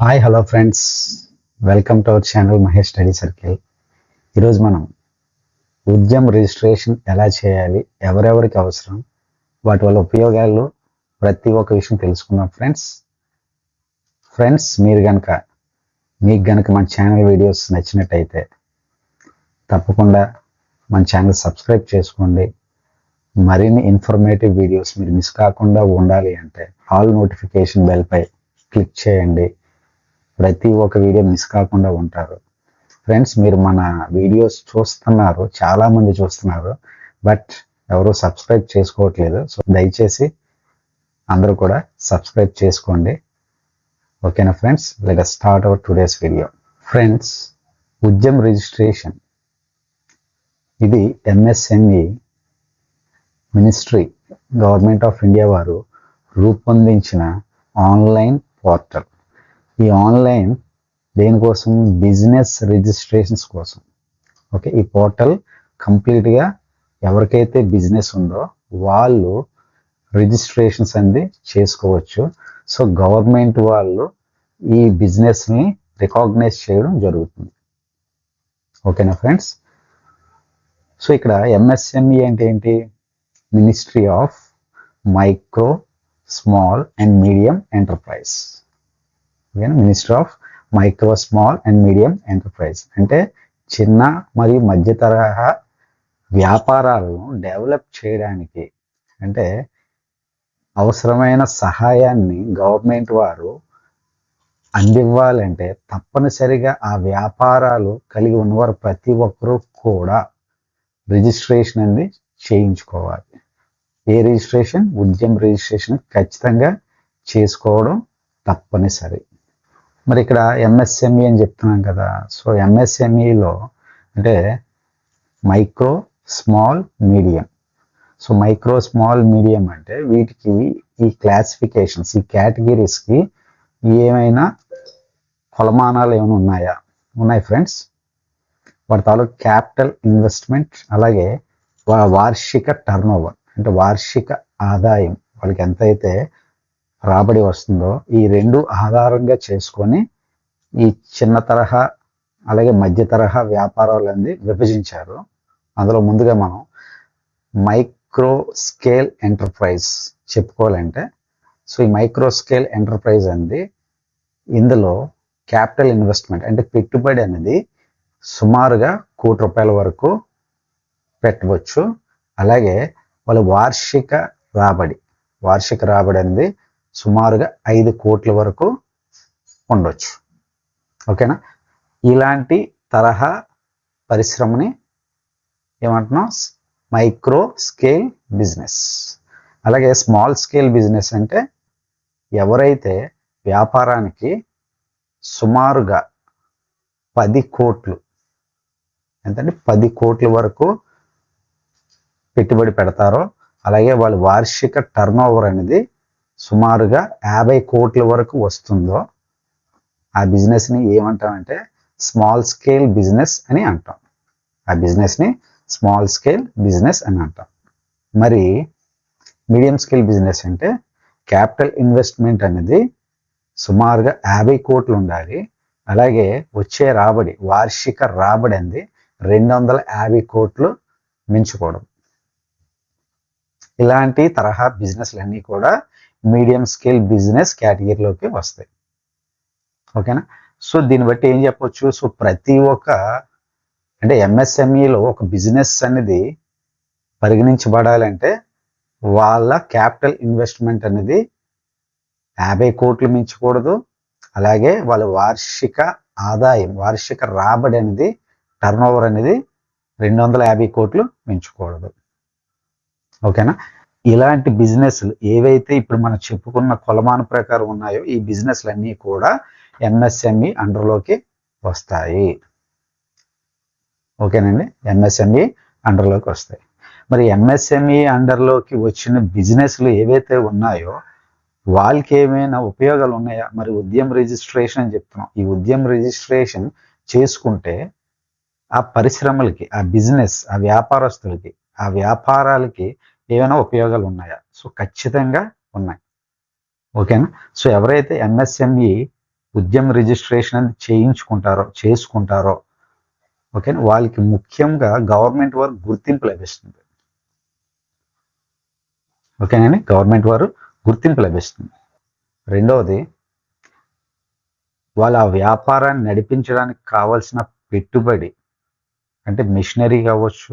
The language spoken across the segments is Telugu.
Hi hello friends. Welcome to our channel Mahesh study circle. ఈరోజు మనం ఉద్యమ రిజిస్ట్రేషన్ ఎలా చేయాలి ఎవరెవరికి అవసరం వాటి వల్ల ఉపయోగాలు ప్రతి ఒక్క విషయం తెలుసుకుందాం ఫ్రెండ్స్. ఫ్రెండ్స్ మీరు కనుక మీకు కనుక మన ఛానల్ వీడియోస్ నచ్చినట్టయితే తప్పకుండా మన ఛానల్ సబ్స్క్రైబ్ చేసుకోండి. మరిన్ని ఇన్ఫర్మేటివ్ వీడియోస్ మీరు మిస్ కాకుండా ఉండాలి అంటే ఆల్ నోటిఫికేషన్ బెల్పై క్లిక్ చేయండి. ప్రతి ఒక్క వీడియో మిస్ కాకుండా ఉంటారు. ఫ్రెండ్స్ మీరు మన వీడియోస్ చూస్తున్నారు చాలా మంది చూస్తున్నారు బట్ ఎవరు సబ్స్క్రైబ్ చేసుకోవట్లేదు. సో దయచేసి అందరూ కూడా సబ్స్క్రైబ్ చేసుకోండి. ఓకేనా friends let start our today's video friends Udyam registration ఇది MSME ministry government of India వారు రూపొందించిన ఆన్లైన్ పోర్టల్ ఈ ఆన్లైన్ దేనికోసం? బిజినెస్ రిజిస్ట్రేషన్స్ కోసం. ఓకే ఈ పోర్టల్ కంప్లీట్గా ఎవరికైతే బిజినెస్ ఉందో వాళ్ళు రిజిస్ట్రేషన్స్ అనేది చేసుకోవచ్చు. సో గవర్నమెంట్ వాళ్ళు ఈ బిజినెస్ని రికాగ్నైజ్ చేయడం జరుగుతుంది. ఓకేనా ఫ్రెండ్స్? సో ఇక్కడ ఎంఎస్ఎంఈ అంటే ఏంటి? Ministry of micro small and medium enterprise. Minister of micro small and medium enterprise అంటే చిన్న మరియు మధ్య తరహా వ్యాపారాలను డెవలప్ చేయడానికి అంటే అవసరమైన సహాయాన్ని గవర్నమెంట్ వారు అందివ్వాలంటే తప్పనిసరిగా ఆ వ్యాపారాలు కలిగి ఉన్నవారు ప్రతి ఒక్కరూ కూడా రిజిస్ట్రేషన్ అనేది చేయించుకోవాలి. ఏ రిజిస్ట్రేషన్ ఉద్యమ రిజిస్ట్రేషన్ ఖచ్చితంగా చేసుకోవడం తప్పనిసరి. మరి ఇక్కడ ఎంఎస్ఎంఈ అని చెప్తున్నాం కదా. సో ఎంఎస్ఎంఈలో అంటే micro small medium so micro small medium అంటే వీటికి ఈ క్లాసిఫికేషన్స్ ఈ కేటగిరీస్కి ఏమైనా కొలమానాలు ఏమైనా ఉన్నాయా? ఉన్నాయి ఫ్రెండ్స్ వాటి తాలూకు క్యాపిటల్ ఇన్వెస్ట్మెంట్ అలాగే వార్షిక టర్న్ ఓవర్ అంటే వార్షిక ఆదాయం. వాళ్ళకి ఎంతైతే రాబడి వస్తుందో ఈ రెండు ఆధారంగా చేసుకొని ఈ చిన్న తరహా అలాగే మధ్య తరహా వ్యాపారాలన్నీ విభజించారు. అందులో ముందుగా మనం మైక్రో స్కేల్ ఎంటర్ప్రైజ్ చెప్పుకోవాలంటే సో ఈ మైక్రో స్కేల్ ఎంటర్ప్రైజ్ అనేది ఇందులో క్యాపిటల్ ఇన్వెస్ట్మెంట్ అంటే పెట్టుబడి అనేది సుమారుగా కోటి రూపాయల వరకు పెట్టవచ్చు. అలాగే వాళ్ళ వార్షిక రాబడి వార్షిక రాబడి అనేది సుమారుగా ఐదు కోట్ల వరకు ఉండొచ్చు. ఓకేనా? ఇలాంటి తరహా పరిశ్రమని ఏమంటున్నాం? Micro scale business. అలాగే స్మాల్ స్కేల్ బిజినెస్ అంటే ఎవరైతే వ్యాపారానికి సుమారుగా పది కోట్లు ఎంతంటే పది కోట్ల వరకు పెట్టుబడి పెడతారో అలాగే వాళ్ళ వార్షిక టర్న్ ఓవర్ అనేది సుమారుగా యాభై కోట్ల వరకు వస్తుందో ఆ బిజినెస్ని ఏమంటామంటే స్మాల్ స్కేల్ బిజినెస్ అని అంటాం. ఆ బిజినెస్ని స్మాల్ స్కేల్ బిజినెస్ అని అంటాం. మరి మీడియం స్కేల్ బిజినెస్ అంటే క్యాపిటల్ ఇన్వెస్ట్మెంట్ అనేది సుమారుగా యాభై కోట్లు ఉండాలి. అలాగే వచ్చే రాబడి వార్షిక రాబడి అనేది రెండు వందల యాభై కోట్లు మించుకోవడం. ఇలాంటి తరహా బిజినెస్లన్నీ కూడా మీడియం స్కేల్ బిజినెస్ కేటగిరీలోకి వస్తాయి. ఓకేనా? సో దీన్ని బట్టి ఏం చెప్పొచ్చు? సో ప్రతి ఒక్క అంటే ఎంఎస్ఎంఈలో ఒక బిజినెస్ అనేది పరిగణించబడాలంటే వాళ్ళ క్యాపిటల్ ఇన్వెస్ట్మెంట్ అనేది యాభై కోట్లు మించకూడదు. అలాగే వాళ్ళ వార్షిక ఆదాయం వార్షిక రాబడి అనేది టర్న్ ఓవర్ అనేది రెండు వందల యాభై కోట్లు మించకూడదు. ఓకేనా? ఇలాంటి బిజినెస్లు ఏవైతే ఇప్పుడు మనం చెప్పుకున్న కొలమాన ప్రకారం ఉన్నాయో ఈ బిజినెస్లు అన్నీ కూడా ఎంఎస్ఎంఈ అండర్లోకి వస్తాయి. ఓకేనండి? ఎంఎస్ఎంఈ అండర్లోకి వస్తాయి. మరి ఎంఎస్ఎంఈ అండర్లోకి వచ్చిన బిజినెస్లు ఏవైతే ఉన్నాయో వాళ్ళకి ఏమైనా ఉపయోగాలు ఉన్నాయా? మరి ఉద్యమ రిజిస్ట్రేషన్ అని చెప్తున్నాం. ఈ ఉద్యమ రిజిస్ట్రేషన్ చేసుకుంటే ఆ పరిశ్రమలకి ఆ బిజినెస్ ఆ వ్యాపారస్తులకి ఆ వ్యాపారాలకి ఏమైనా ఉపయోగాలు ఉన్నాయా సో ఖచ్చితంగా ఉన్నాయి. ఓకేనా? సో ఎవరైతే ఎంఎస్ఎంఈ ఉద్యమ రిజిస్ట్రేషన్ అనేది చేయించుకుంటారో చేసుకుంటారో ఓకేనా? వాళ్ళకి ముఖ్యంగా గవర్నమెంట్ వారు గుర్తింపు లభిస్తుంది. ఓకేనండి గవర్నమెంట్ వారు గుర్తింపు లభిస్తుంది. రెండవది వాళ్ళ ఆ వ్యాపారాన్ని నడిపించడానికి కావలసిన పెట్టుబడి అంటే మిషనరీ కావచ్చు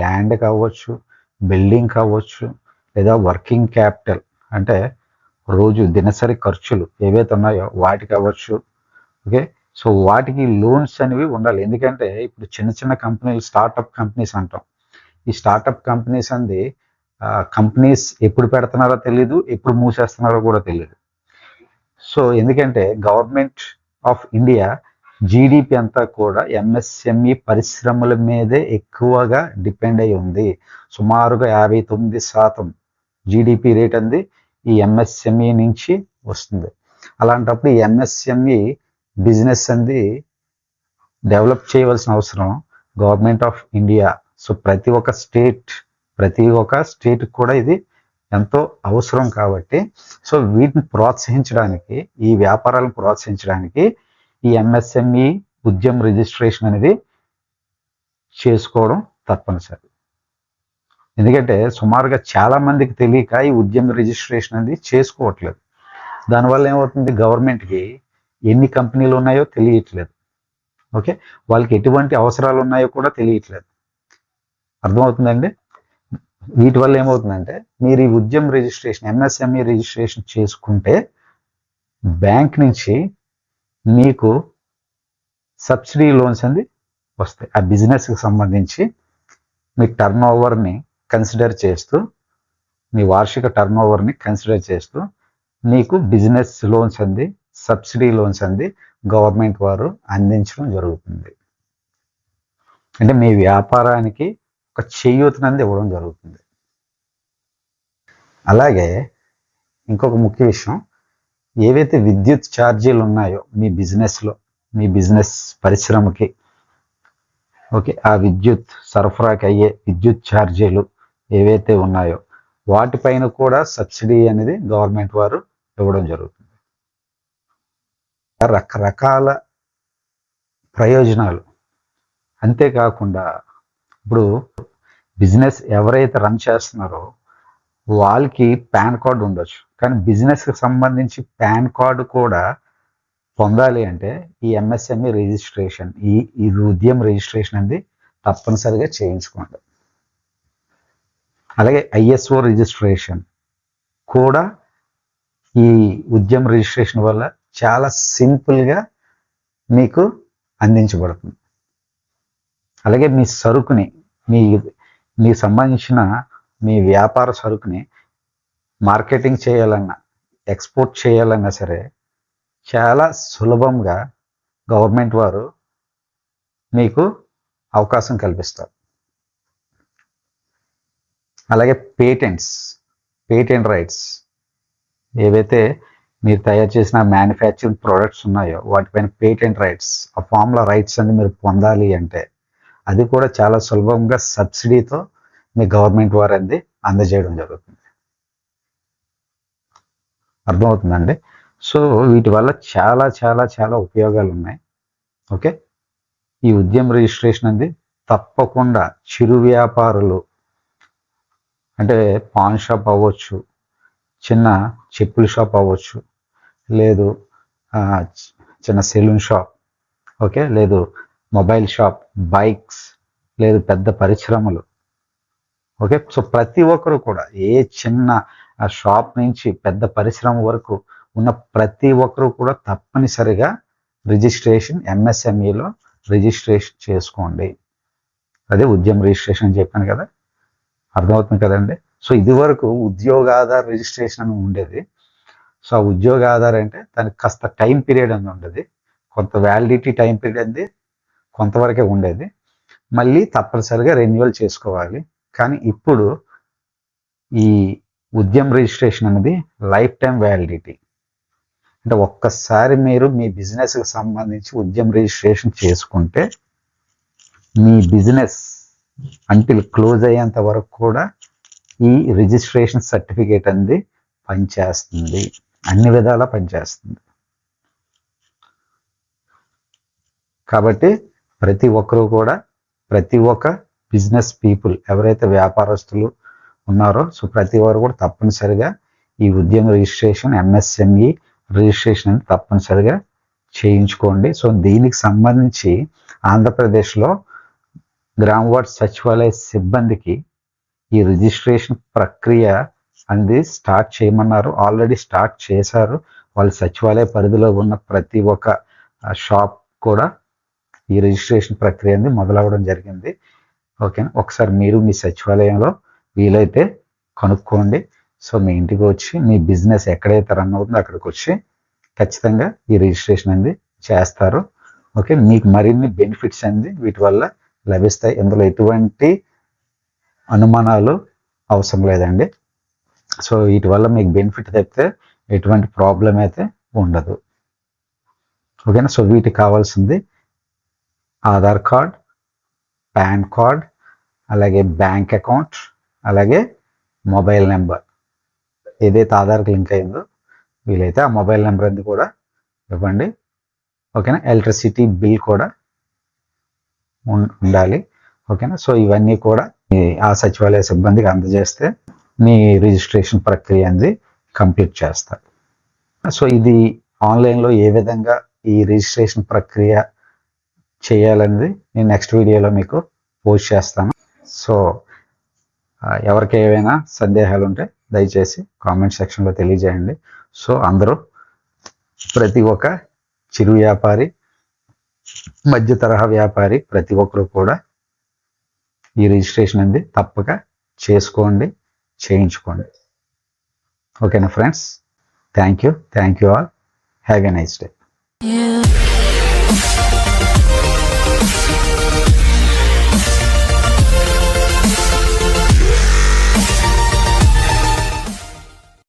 ల్యాండ్ కావచ్చు బిల్డింగ్ కావచ్చు లేదా వర్కింగ్ క్యాపిటల్ అంటే రోజు దినసరి ఖర్చులు ఏవైతే ఉన్నాయో వాటికి అవ్వచ్చు ఓకే? సో వాటికి లోన్స్ అనేవి ఉండాలి. ఎందుకంటే ఇప్పుడు చిన్న చిన్న కంపెనీలు స్టార్టప్ కంపెనీస్ అంటాం. ఈ స్టార్టప్ కంపెనీస్ అంది కంపెనీస్ ఎప్పుడు పెడుతున్నారో తెలియదు ఎప్పుడు మూసేస్తున్నారో కూడా తెలియదు సో ఎందుకంటే గవర్నమెంట్ ఆఫ్ ఇండియా జీడిపి అంతా కూడా ఎంఎస్ఎంఈ పరిశ్రమల మీదే ఎక్కువగా డిపెండ్ అయి ఉంది. సుమారుగా యాభై తొమ్మిది శాతం జీడిపి రేట్ అంది ఈ ఎంఎస్ఎంఈ నుంచి వస్తుంది. అలాంటప్పుడు ఈ ఎంఎస్ఎంఈ బిజినెస్ అంది డెవలప్ చేయవలసిన అవసరం గవర్నమెంట్ ఆఫ్ ఇండియా. సో ప్రతి ఒక్క స్టేట్ ప్రతి ఒక్క స్టేట్ కూడా ఇది ఎంతో అవసరం కాబట్టి సో వీటిని ప్రోత్సహించడానికి ఈ వ్యాపారాలను ప్రోత్సహించడానికి ఈ ఎంఎస్ఎంఈ ఉద్యమ రిజిస్ట్రేషన్ అనేది చేసుకోవడం తప్పనిసరి. ఎందుకంటే సుమారుగా చాలా మందికి తెలియక ఈ ఉద్యమ రిజిస్ట్రేషన్ అనేది చేసుకోవట్లేదు. దానివల్ల ఏమవుతుంది? గవర్నమెంట్కి ఎన్ని కంపెనీలు ఉన్నాయో తెలియట్లేదు. ఓకే? వాళ్ళకి ఎటువంటి అవసరాలు ఉన్నాయో కూడా తెలియట్లేదు. అర్థమవుతుందండి? వీటి వల్ల ఏమవుతుందంటే మీరు ఈ ఉద్యమ రిజిస్ట్రేషన్ ఎంఎస్ఎంఈ రిజిస్ట్రేషన్ చేసుకుంటే బ్యాంక్ నుంచి మీకు సబ్సిడీ లోన్స్ అనేది వస్తాయి. ఆ బిజినెస్కి సంబంధించి మీ టర్న్ ఓవర్ని కన్సిడర్ చేస్తూ మీ వార్షిక టర్న్ ఓవర్ని కన్సిడర్ చేస్తూ మీకు బిజినెస్ లోన్స్ అంది సబ్సిడీ లోన్స్ అంది గవర్నమెంట్ వారు అందించడం జరుగుతుంది. అంటే మీ వ్యాపారానికి ఒక చేయూతనంది ఇవ్వడం జరుగుతుంది. అలాగే ఇంకొక ముఖ్య విషయం ఏవైతే విద్యుత్ ఛార్జీలు ఉన్నాయో మీ బిజినెస్లో మీ బిజినెస్ పరిశ్రమకి ఓకే ఆ విద్యుత్ సరఫరాకి అయ్యే విద్యుత్ ఛార్జీలు ఏవైతే ఉన్నాయో వాటిపైన కూడా సబ్సిడీ అనేది గవర్నమెంట్ వారు ఇవ్వడం జరుగుతుంది. రకరకాల ప్రయోజనాలు. అంతేకాకుండా ఇప్పుడు బిజినెస్ ఎవరైతే రన్ చేస్తున్నారో వాళ్ళకి పాన్ కార్డు ఉండొచ్చు. కానీ బిజినెస్కి సంబంధించి పాన్ కార్డు కూడా పొందాలి అంటే ఈ ఎంఎస్ఎంఈ రిజిస్ట్రేషన్ ఈ ఈ ఉద్యమ రిజిస్ట్రేషన్ అనేది తప్పనిసరిగా చేయించుకోండి. అలాగే ఐఎస్ఓ రిజిస్ట్రేషన్ కూడా ఈ ఉద్యమ రిజిస్ట్రేషన్ వల్ల చాలా సింపుల్గా మీకు అందించబడుతుంది. అలాగే మీ సరుకుని మీ మీకు సంబంధించిన మీ వ్యాపార సరుకుని మార్కెటింగ్ చేయాలన్నా ఎక్స్పోర్ట్ చేయాలన్నా సరే చాలా సులభంగా గవర్నమెంట్ వారు మీకు అవకాశం కల్పిస్తారు. అలాగే పేటెంట్స్ పేటెంట్ రైట్స్ ఏవైతే మీరు తయారు చేసిన మ్యానుఫ్యాక్చరింగ్ ప్రోడక్ట్స్ ఉన్నాయో వాటిపైన పేటెంట్ రైట్స్ ఆ ఫార్ములా రైట్స్ అన్ని మీరు పొందాలి అంటే అది కూడా చాలా సులభంగా సబ్సిడీతో మీ గవర్నమెంట్ వారు అంది అందజేయడం జరుగుతుంది. అర్థమవుతుందండి? సో వీటి వల్ల చాలా చాలా చాలా ఉపయోగాలు ఉన్నాయి ఓకే? ఈ ఉద్యమ రిజిస్ట్రేషన్ అనేది తప్పకుండా చిరు వ్యాపారులు అంటే పాన్ షాప్ అవ్వచ్చు చిన్న చెప్పుల షాప్ అవ్వచ్చు లేదు చిన్న సెలూన్ షాప్ ఓకే? లేదు మొబైల్ షాప్ బైక్స్ లేదు పెద్ద పరిశ్రమలు ఓకే? సో ప్రతి ఒక్కరు కూడా ఏ చిన్న షాప్ నుంచి పెద్ద పరిశ్రమ వరకు ఉన్న ప్రతి ఒక్కరు కూడా తప్పనిసరిగా రిజిస్ట్రేషన్ ఎంఎస్ఎంఈలో రిజిస్ట్రేషన్ చేసుకోండి. అదే ఉద్యమ రిజిస్ట్రేషన్ అని చెప్పాను కదా? అర్థమవుతుంది కదండి? సో ఇది వరకు ఉద్యోగ ఆధార్ రిజిస్ట్రేషన్ అని ఉండేది. సో ఆ ఉద్యోగ ఆధార్ అంటే దానికి కాస్త టైం పీరియడ్ అని ఉండేది. కొంత వ్యాలిడిటీ టైం పీరియడ్ అనేది కొంతవరకే ఉండేది. మళ్ళీ తప్పనిసరిగా రెన్యువల్ చేసుకోవాలి. కానీ ఇప్పుడు ఈ ఉద్యమ రిజిస్ట్రేషన్ అనేది లైఫ్ టైం వ్యాలిడిటీ. అంటే ఒక్కసారి మీరు మీ బిజినెస్కి సంబంధించి ఉద్యమ రిజిస్ట్రేషన్ చేసుకుంటే మీ బిజినెస్ అంటిల్ క్లోజ్ అయ్యేంత వరకు కూడా ఈ రిజిస్ట్రేషన్ సర్టిఫికేట్ అనేది పనిచేస్తుంది. అన్ని విధాలా పనిచేస్తుంది. కాబట్టి ప్రతి ఒక్కరూ కూడా ప్రతి ఒక్క బిజినెస్ పీపుల్ ఎవరైతే వ్యాపారస్తులు ఉన్నారో సో ప్రతి వారు కూడా తప్పనిసరిగా ఈ ఉద్యమ రిజిస్ట్రేషన్ ఎంఎస్ఎంఈ రిజిస్ట్రేషన్ అనేది తప్పనిసరిగా చేయించుకోండి. సో దీనికి సంబంధించి ఆంధ్రప్రదేశ్లో గ్రామ వార్డ్ సచివాలయ సిబ్బందికి ఈ రిజిస్ట్రేషన్ ప్రక్రియ అనేది స్టార్ట్ చేయమన్నారు. ఆల్రెడీ స్టార్ట్ చేశారు. వాళ్ళ సచివాలయ పరిధిలో ఉన్న ప్రతి ఒక్క షాప్ కూడా ఈ రిజిస్ట్రేషన్ ప్రక్రియ అనేది మొదలవ్వడం జరిగింది. ఓకేనా? ఒకసారి మీరు మీ సచివాలయంలో వీలైతే కనుక్కోండి. సో మీ ఇంటికి వచ్చి మీ బిజినెస్ ఎక్కడైతే రన్ అవుతుందో అక్కడికి వచ్చి ఖచ్చితంగా ఈ రిజిస్ట్రేషన్ అనేది చేస్తారు. ఓకే? మీకు మరిన్ని బెనిఫిట్స్ అనేది వీటి వల్ల లభిస్తాయి. ఇందులో ఎటువంటి అనుమానాలు అవసరం లేదండి. సో వీటి వల్ల మీకు బెనిఫిట్ తప్పితే ఎటువంటి ప్రాబ్లం అయితే ఉండదు. ఓకేనా? సో వీటికి కావాల్సింది ఆధార్ కార్డ్ పాన్ కార్డ్ అలాగే బ్యాంక్ అకౌంట్ అలాగే మొబైల్ నెంబర్. ఏదైతే ఆధార్కి లింక్ అయిందో వీలైతే ఆ మొబైల్ నెంబర్ అది కూడా ఇవ్వండి. ఓకేనా? ఎలక్ట్రిసిటీ బిల్ కూడా ఉం- ఉండాలి. ఓకేనా? సో ఇవన్నీ కూడా ఆ సచివాలయ సిబ్బందికి అందజేస్తే మీ రిజిస్ట్రేషన్ ప్రక్రియ అనేది కంప్లీట్ చేస్తారు. సో ఇది ఆన్లైన్లో ఏ విధంగా ఈ రిజిస్ట్రేషన్ ప్రక్రియ చేయాలనేది నేను నెక్స్ట్ వీడియోలో మీకు పోస్ట్ చేస్తాను. సో ఎవరికి ఏవైనా సందేహాలు ఉంటే దయచేసి కామెంట్ సెక్షన్లో తెలియజేయండి. సో అందరూ ప్రతి ఒక్క చిరు వ్యాపారి మధ్య తరహా వ్యాపారి ప్రతి ఒక్కరు కూడా ఈ రిజిస్ట్రేషన్ అనేది తప్పక చేసుకోండి చేయించుకోండి. ఓకేనా friends? Thank you. Thank you all. Have a nice day.